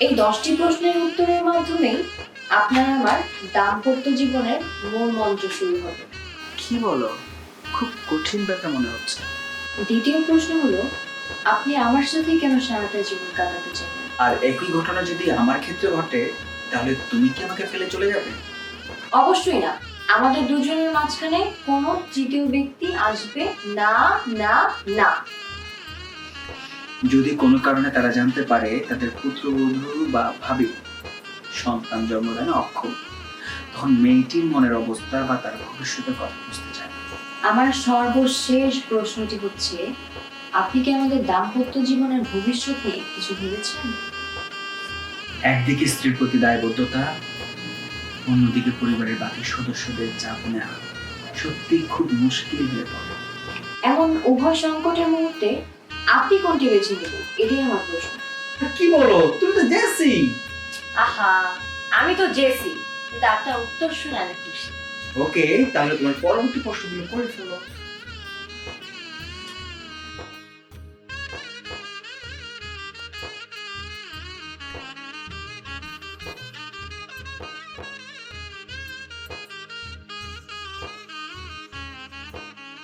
এই দশটি প্রশ্নের উত্তরের মাধ্যমেই আপনার আমার দাম্পত্য জীবনের মূল মন্ত্র শুরু হবে। কি বলো? খুব কঠিন ব্যাপার মনে হচ্ছে। দ্বিতীয় প্রশ্ন হলো আপনি আমার সাথে কেন সারাটা জীবন কাটাতে চান? আর একই ঘটনা যদি আমার ক্ষেত্রে ঘটে তাহলে তুমি কি আমাকে ফেলে চলে যাবে? অবশ্যই না। আমাদের দুজনের মাঝখানে কোনো তৃতীয় ব্যক্তি আসবে না না না। যদি কোনো কারণে তারা জানতে পারে তাদের পুত্রবধূ বা ভাবি সন্তান জন্মদানে অক্ষম তখন মেয়েটির মনের অবস্থা বা তার ভবিষ্যতের কথা বুঝতে চায় আমার সর্বশেষ প্রশ্নটি হচ্ছে আপনি কি আমাদের দাম্পত্য জীবনের ভবিষ্যৎ নিয়ে কিছু ভেবেছেন? একদিকে স্ত্রীর প্রতি দায়বদ্ধতা অন্যদিকে পরিবারের বাকি সদস্যদের চাপ নেওয়া সত্যি খুব মুশকিল হয়ে পড়ে। এমন উভয় সংকটের মুহূর্তে আপনি কোনটি বেছে নেবেন এটাই আমার প্রশ্ন। কি বলো? তুমি তো জেসি। আহা আমি তো জেসি কিন্তু আপনার উত্তর শুনে আমি খুশি। ওকে তাহলে তোমার পরবর্তী প্রশ্নগুলো করে ফেলো।